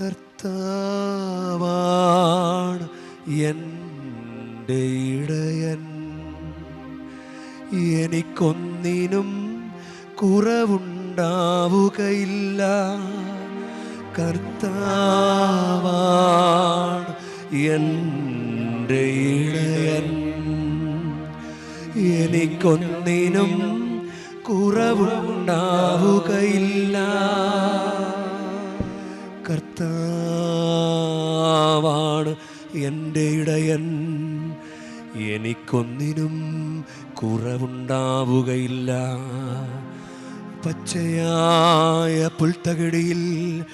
കർത്താവാണ് എന്റെ ഇടയൻ. എനിക്കൊന്നിനും കുറവുണ്ടാവുകയില്ല. കർത്താവാണ് എന്റെ ഇടയൻ. എനിക്കൊന്നിനും കുറവുണ്ടാവുകയില്ല. എന്റെ ഇടയൻ എനിക്കൊന്നിനും കുറവുണ്ടാവുകയില്ല. പച്ചയായ പുൽത്തകിടിയിൽ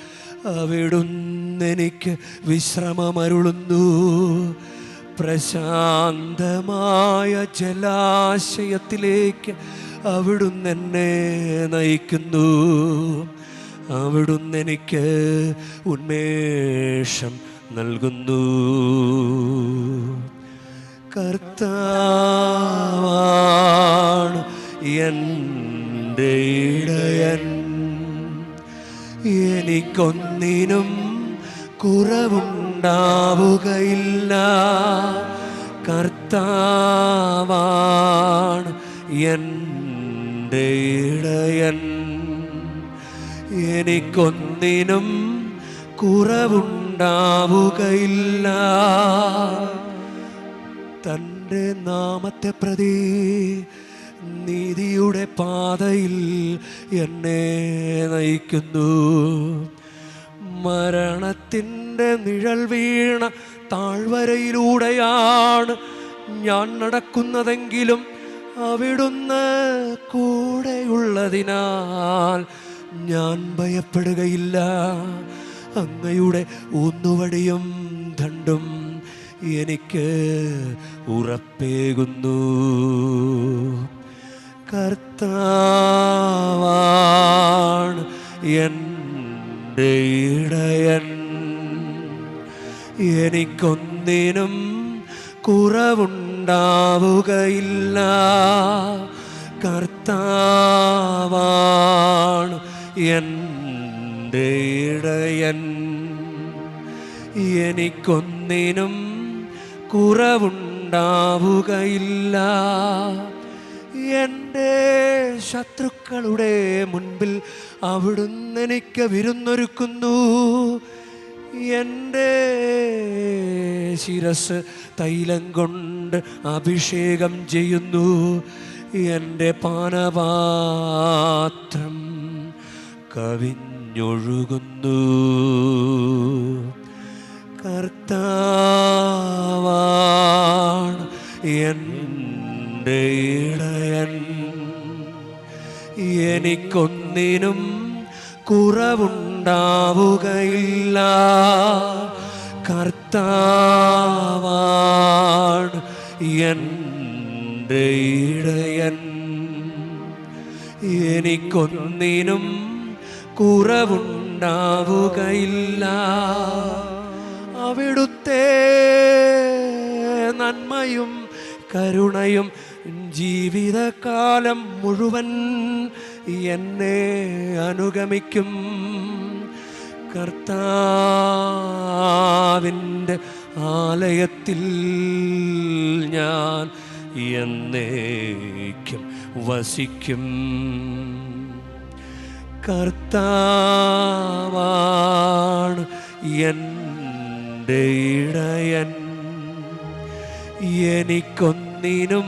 അവിടുന്നെനിക്ക് വിശ്രമമരുളുന്നു. പ്രശാന്തമായ ജലാശയത്തിലേക്ക് അവിടുന്ന് എന്നെ നയിക്കുന്നു. അവിടുന്ന് എനിക്ക് ഉന്മേഷം നൽകുന്നു. കർത്താവാണ് എന്റെ ഇടയൻ. എനിക്കൊന്നിനും കുറവുണ്ടാവുകയില്ല. കർത്താവാണ് എന്റെ ഇടയൻ. എനിക്കൊന്നിനും കുറവുണ്ടാവുകയില്ല തന്റെ നാമത്തെ പ്രതി നീതിയുടെ പാതയിൽ എന്നെ നയിക്കുന്നു. മരണത്തിന്റെ നിഴൽ വീണ താഴ്വരയിലൂടെയാണ് ഞാൻ നടക്കുന്നതെങ്കിലും അവിടുന്ന് കൂടെയുള്ളതിനാൽ ഞാൻ ഭയപ്പെടുകയില്ല. അങ്ങയുടെ ഊന്നുവടിയും ദണ്ടും എനിക്ക് ഉറപ്പേകുന്നു. കർത്താവാണ് എന്റെ ഇടയൻ. എനിക്കൊന്നിനും കുറവുണ്ടാവുകയില്ല. കർത്താവാണ് എന്റെ ഇടയൻ എനിക്കൊന്നിനും കുറവുണ്ടാവുകയില്ല. എന്റെ ശത്രുക്കളുടെ മുൻപിൽ അവിടുന്ന് എനിക്ക് വിരുന്നൊരുക്കുന്നു. എന്റെ ശിരസ് തൈലം കൊണ്ട് അഭിഷേകം ചെയ്യുന്നു. എന്റെ പാനപാത്രം കവിഞ്ഞൊഴുകുന്നു കർത്താവാണ് എന്റെ ഇടയൻ. എനിക്കൊന്നിനും കുറവുണ്ടാവുകയില്ല. കർത്താവാണ് എന്റെ ഇടയൻ. എനിക്കൊന്നിനും കുറവുണ്ടാവുകയില്ല. അവിടുത്തെ നന്മയും കരുണയും ജീവിതകാലം മുഴുവൻ എന്നെ അനുഗമിക്കും. കർത്താവിന്റെ ആലയത്തിൽ ഞാൻ എന്നേക്കും വസിക്കും. കർത്താവാണ് എന്റെ ഇടയൻ. എനിക്കൊന്നിനും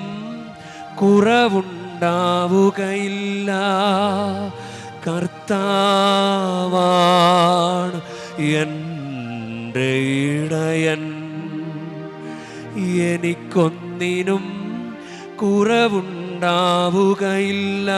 കുറവുണ്ടാവുകയില്ല. കർത്താവാണ് എന്റെ ഇടയൻ. എനിക്കൊന്നിനും കുറവുണ്ടാവുകയില്ല.